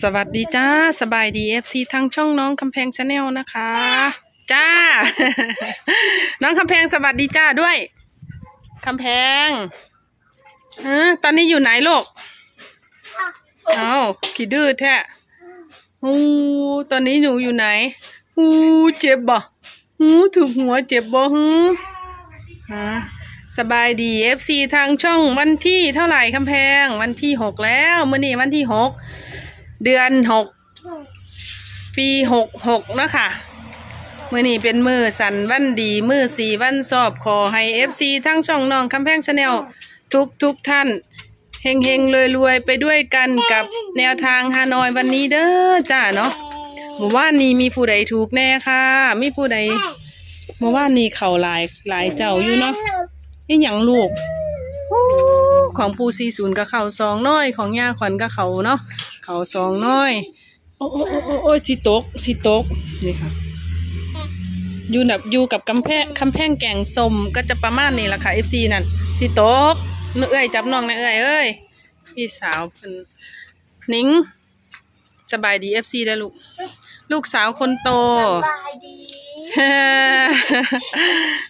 สวัสดีจ้า สบายดีเอฟซีทางช่องน้องคำแพงชาแนลนะคะ จ้า น้องคำแพงสวัสดีจ้าด้วยคำแพงฮะตอนนี้อยู่ไหนลูกเอาขี้ดื้อแท้ฮูตอนนี้หนูอยู่ไหนฮูเจ็บบ่ฮูถูกหัวเจ็บบ่ฮูฮะสบายดีเอฟซีทางช่องวันที่เท่าไหร่คำแพง วันที่หกแล้วมื่อนี้วันที่หก เดือนหกปีหกหกนะคะมือนี้เป็นมือสันวันดี มือสีวันสอบขอให้เอฟซีทั้งช่องน้องคำแพงชาแนลทุกทุกท่านเฮงเฮงรวยรวยไปด้วยกันกับแนวทางฮานอยวันนี้เด้อจ้าเนาะหมู่ว่านนี้มีผู้ใดถูกแน่ค่ะ มีผู้ใดเมื่ว่านนี้เขาหลายหลายเจ้าอยู่เนาะนี่หยังลูกโอ้ ของปูซีศูนย์กับเขาสองน้อยของย่าขวัญกับเขาเนาะเขาสองน้อย โอ้โอ้โอ้โอ้โอ้ยสิตกสิตกนี่ค่ะอยู่แบบอยู่กับกำแพงคำแพงแก่งสมก็จะประมาณนี้แหละค่ะ FC นั่นสิตกนึกเอ้ยจับน้องนะเอ้ยเอ้ยพี่สาวเป็นนิ้งสบายดี FC ได้อลูก ลูกสาวคนโตสบายดี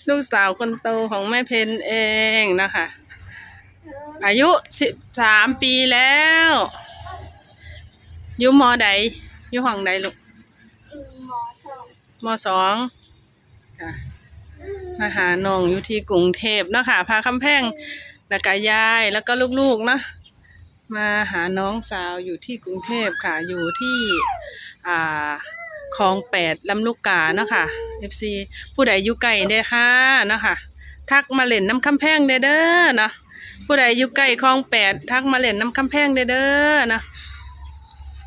ลูกสาวคนโตของแม่เพนเองนะคะ อายุสิบสามปีแล้วอยู่มอใดอยู่ห้องใดลูกหมอชอบมสองค่ะมาหาน้องอยู่ที่กรุงเทพเนาะคะพาคำแพงแล้วก็ยายแล้วก็ลูกๆเนาะมาหาน้องสาวอยู่ที่กรุงเทพค่ะ อยู่ที่อ่าคลองแปดลำลูกกาเนาะค่ะ FC ผู้ใดอยู่ไกลเด้อค่ะเนาะค่ะ ทักมาเล่นน้ำคำแพงเด้อเด้อเนาะ ผู้ใดอยู่ใกล้คลองแปดทักมาเล่นน้ำคำแพงเด้อนะ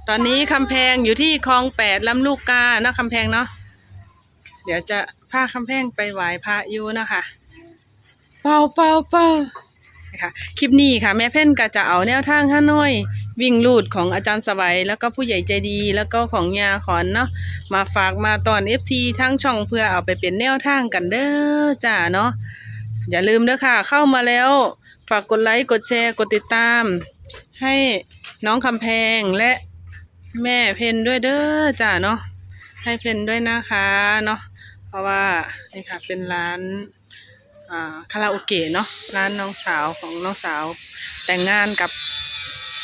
ตอนนี้คำแพงอยู่ที่คลองแปดลำลูกกาเนาะคำแพงเนาะเดี๋ยวจะพาคำแพงไปไหว้พระอยู่นะคะเป่าเป่าเป่านะคะคลิปนี้ค่ะ แม่เพ่นก็จะเอาแนวทางห้าน้อยวิ่งลูดของอาจารย์สวัยแล้วก็ผู้ใหญ่ใจดีแล้วก็ของยาขอนเนาะมาฝากมาตอน FC ทั้งช่องเพื่อเอาไปเป็นแนวทางกันเด้อจ้าเนาะ อย่าลืมเด้อค่ะ เข้ามาแล้ว ฝากกดไลค์ กดแชร์ กดติดตาม ให้น้องคำแพงและแม่เพนด้วยเด้อจ้าเนาะให้เพนด้วยนะคะเนาะเพราะว่านี่ค่ะเป็นร้านอ่าคาราโอเกะเนาะร้านน้องสาวของน้องสาว แต่งงานกับ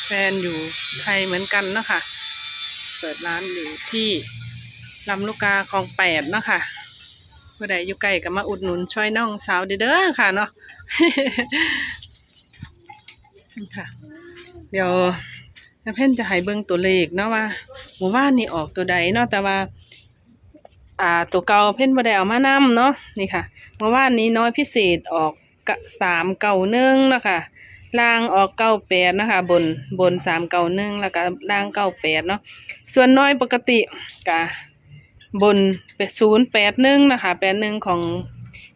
แฟนอยู่ไทยเหมือนกันเนาะค่ะเปิดร้านอยู่ที่ลำลูกกาคลองแปดเนาะค่ะ ผู้ใดอยู่ใกล้ก็มาอุดหนุนช่วยน้องสาวเด้อค่ะเนาะนี่ค่ะ เดี๋ยวแม่เพ่นจะให้เบิ่งตัวเลขเนาะว่าหมู่บ้านนี่ออกตัวใดเนาะแต่ว่า อ่าตัวเก่าเพ่นบ่ได้เอามานำเนาะนี่ค่ะเมื่อวานนี้น้อยพิเศษออกกะสามเก่าหนึ่งเนาะค่ะล่างออกเก้าแปดนะคะ บนบนสามเก่าหนึ่งแล้วก็ล่างเก้าแปดเนาะส่วนน้อยปกติกะ บนเป็นศูนย์แปดหนึ่งนะคะแปดหนึ่งของ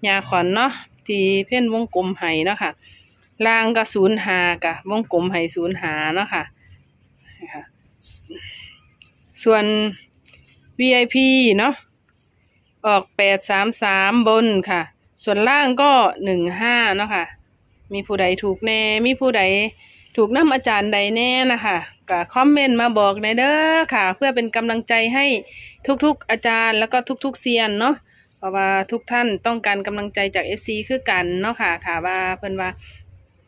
ยาขอนเนาะที่เพ่นวงกลมไห้เนาะค่ะล่างก็ศูนย์หากะวงกลมไห้ศูนย์หาเนาะค่ะนี่ค่ะส่วน VIP เนาะออกแปดสามสามบนค่ะ ส่วนล่างก็หนึ่งห้าเนาะค่ะมีผู้ใดถูกแน่ มีผู้ใด ถูกน้ำอาจารย์ใดแน่นะคะก็คอมเมนต์มาบอกในเด้อค่ะ เพื่อเป็นกำลังใจให้ทุกๆอาจารย์แล้วก็ทุกๆเซียนเนาะเพราะว่าทุกท่านต้องการกำลังใจจาก FC คือกันเนาะค่ะถาว่าเพิ่นว่า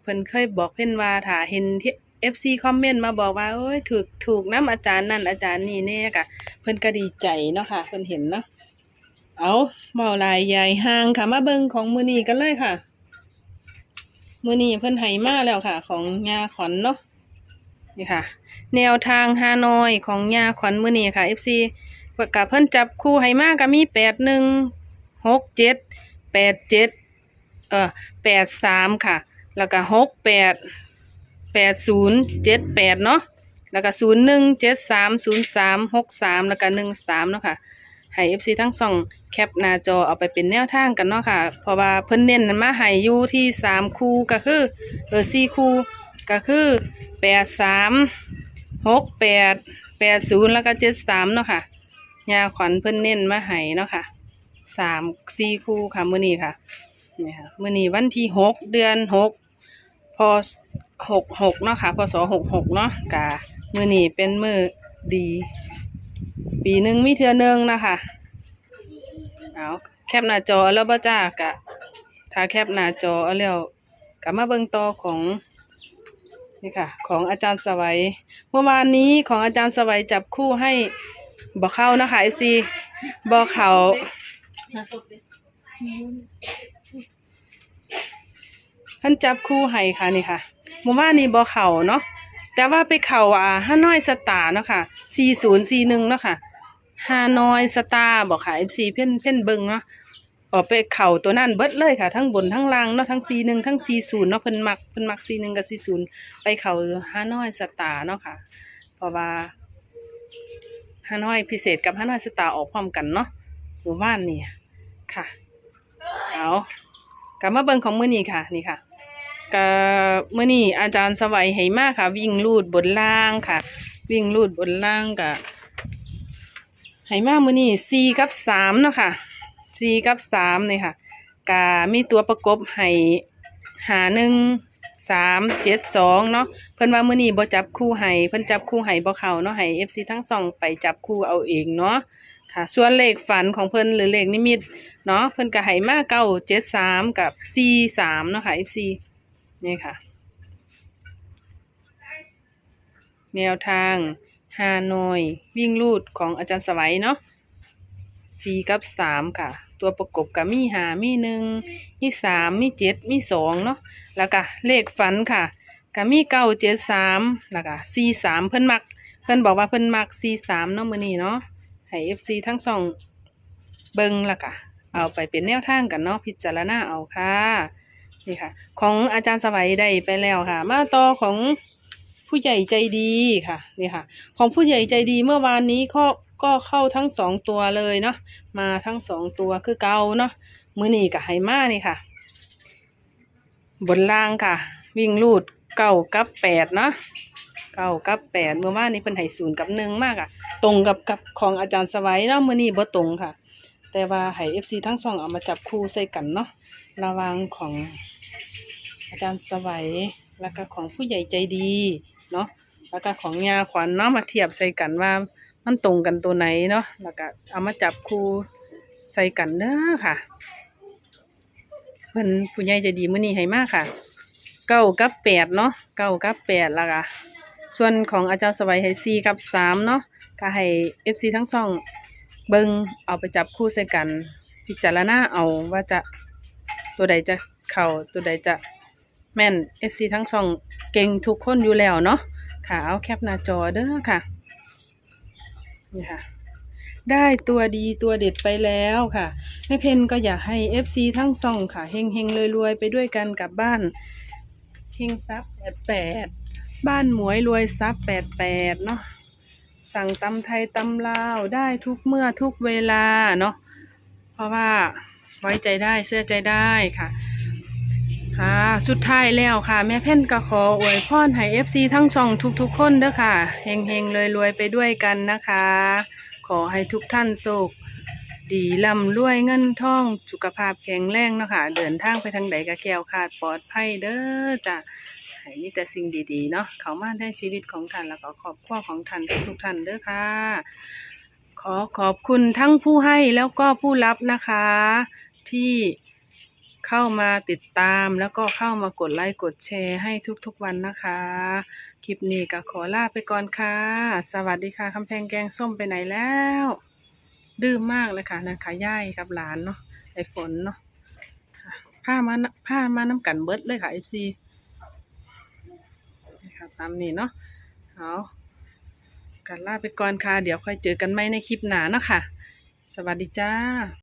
เพิ่นเคยบอกเพิ่นว่าถ้าเห็นที่ FC คอมเมนต์มาบอกว่าโอ้ยถูกถูกน้ำอาจารย์นั่นอาจารย์นี่แน่ค่ะ เพิ่นก็ดีใจเนาะค่ะเพิ่นเห็นเนาะเอาเบาลายใหญ่ห่างค่ะมาเบิงของมือนีกันเลยค่ะ มือนีเพิ่นไหมาแล้วค่ะ ของยาขอนเนาะนี่ค่ะ แนวทางฮานอยของยาขอนมือนีค่ะ FC กับเพิ่นจับคู่ไหมาก็มีแปดหนึ่งหกเจ็ดแปดเจ็ดเออแปดสามค่ะ แล้วก็หกแปดแปดศูนย์เจ็ดแปดเนาะแล้วก็ศูนย์หนึ่งเจ็ดสามศูนย์สามหกสามแล้วก็หนึ่งสามเนาะค่ะ ให้ FC ทั้งสองแคปหน้าจอเอาไปเป็นแนวทางกันเนาะค่ะ เพราะว่าเพิ่นเน้นมาให้อยู่ที่สามคู่ก็คือเออสี่คู่ก็คือแปดสามหกแปดแปดศูนย์แล้วก็เจ็ดสามเนาะค่ะยาขวัญเพิ่นเน้นมาให้เนาะค่ะสามสี่คู่ค่ะมื้อนี้ค่ะนี่ค่ะมื้อนี้วันที่หกเดือนหกพศหกหกเนาะค่ะพศหกหกเนาะกะมื้อนี้เป็นมื้อดี ปีหนึ่งมีเทือนึงนะคะเอาแคปหน้าจอแล้วบ่จ้ากะถ้าแคปหน้าจอเอาแล้วกลับมาเบิ่งต่อของนี่ค่ะ ของอาจารย์สวัยเมื่อวานนี้ของอาจารย์สวัยจับคู่ให้บ่เข้านะคะ FC บ่เขาท่านจับคู่ให้ค่ะนี่ค่ะเมื่อวานนี้บ่เขาเนาะแต่ว่าไปเข้าอ่าฮานอยสตาร์เนาะค่ะ4041เนาะค่ะ ฮานอยสตาร์บอกค่ะ FC เพ่นเพ่นเบิงเนาะออกไปเข่าตัวนั่นเบิดเลยค่ะ ทั้งบนทั้งล่างเนาะทั้ง C1 ทั้ง C0 เนาะเพิ่นมักเพิ่นมัก C1 กับ C0 ไปเข่าฮานอยสตาร์เนาะค่ะ เพราะว่าฮานอยพิเศษกับฮานอยสตาร์ออกพร้อมกันเนาะหมู่บ้านนี่ค่ะเอากลับมาเบิ่งของมือนี้ค่ะนี่ค่ะก็มื้อนี้อาจารย์สวัยให้มากค่ะ วิ่งลูดบนล่างค่ะ วิ่งลูดบนล่างก็ ให้มามือนี้4กับ3เนาะค่ะสี่กับสามนี่ค่ะกามีตัวประกบให้หาหนึ่งสามเจ็ดสองเนาะเพิ่นว่ามือนี้บ่จับคู่ให้เพิ่นจับคู่ให้บ่เข้าเนาะให้ FC ทั้งสองไปจับคู่เอาเองเนาะค่ะส่วนเลขฝันของเพิ่นหรือเลขนิมิตเนาะเพิ่นก็ให้มาเก้าเจ็ดสามกับสี่สามเนาะค่ะ FC นี่ค่ะ แนวทาง ฮานอย วิ่งลูดของอาจารย์สวัยเนาะสี่กับสามค่ะ ตัวประกบกับมีหามีหนึ่งมีสามมีเจ็ดมีสองเนาะแล้วก็เลขฝันค่ะกับมีเก้าเจ็ดสามแล้วก็สี่สามเพิ่นมัก เพิ่นบอกว่าเพิ่นมักสี่สามเนาะมือนี้เนาะให้เอฟซีทั้งสองเบิงและค่ะ เอาไปเป็นแนวทางกันเนาะพิจารณาเอาค่ะนี่ค่ะ ของอาจารย์สวัยได้ไปแล้วค่ะ มาต่อของ ผู้ใหญ่ใจดีค่ะนี่ค่ะ ของผู้ใหญ่ใจดีเมื่อวานนี้ก็ก็เข้าทั้งสองตัวเลยเนาะมาทั้งสองตัวคือเกาเนาะมือนีกับไหมานี่ค่ะ บนล่างค่ะ วิ่งลูดเก้ากับแปดเนาะเก้ากับแปดเมื่อวานนี้เป็นไห้ศูนย์กับหนึ่งมากอะตรงกับกับของอาจารย์สวัยเนาะมือนี้บ่ตรงค่ะ แต่ว่าไห้เอฟซีทั้งสองเอามาจับคู่ใส่กันเนาะระวังของอาจารย์สวัยแล้วก็ของผู้ใหญ่ใจดี เนาะแล้วก็ของยาขวัญเนาะมาเทียบใส่กันว่ามันตรงกันตัวไหนเนาะแล้วก็เอามาจับคู่ใส่กันเด้อค่ะ เพิ่นผู้ใหญ่ใจะดีมื้อนี้ให้มากค่ะเก้ากับแปดเนาะเก้ากับแปดแล้วก็ส่วนของอาจารย์สวัยให้สี่กับสามเนาะก็ให้เอฟซีทั้งสองเบิงเอาไปจับคู่ใส่กัน พิจารณาเอาว่าจะตัวใดจะเข้าตัวใดจะ แม่นเอฟซีทั้งสองเก่งทุกคนอยู่แล้วเนาะค่ะเอาแคปหน้าจอเด้อค่ะนี่ค่ะ ได้ตัวดีตัวเด็ดไปแล้วค่ะแม่เพนก็อยากให้ FC ทั้งสองค่ะเฮงเฮงรวยๆ ไปด้วยกันกับบ้านเฮงซับแปดแปดบ้านหมวยรวยซับแปดแปดเนาะสั่งตำไทยตำลาวได้ทุกเมื่อทุกเวลาเนาะเพราะว่าไว้ใจได้เชื่อใจได้ค่ะ ค่ะ สุดท้ายแล้วค่ะ แม่เพ่นก็ขออวยพรให้เอฟซีทั้งช่องทุกๆคนเด้อค่ะเฮงเฮงรวยรวยๆไปด้วยกันนะคะ ขอให้ทุกท่านโชคดีร่ำรวยเงินทองสุขภาพแข็งแรงเนาะค่ะเดินทางไปทางใดก็แก้วขาดปลอดภัยเด้อจ้ะให้มีแต่สิ่งดีๆเนาะเขามาได้ชีวิตของท่านแล้วก็ครอบครัวของท่านทุกๆท่านเด้อค่ะ ขอขอบคุณทั้งผู้ให้แล้วก็ผู้รับนะคะที่ เข้ามาติดตามแล้วก็เข้ามากดไลค์กดแชร์ให้ทุกๆวันนะคะ คลิปนี้ก็ขอลาไปก่อนค่ะ สวัสดีค่ะคำแพงแกงส้มไปไหนแล้ว ดื้อมากเลยค่ะนะคะย่ายกับหลานเนาะไอฝนเนาะผ้ามาผ้ามาน้ำกันเบิดเลยค่ะเอฟซีนะคะตามนี้เนาะเอากันลาไปก่อนค่ะ เดี๋ยวค่อยเจอกันใหมในคลิปหน้าเนาะค่ะ สวัสดีจ้า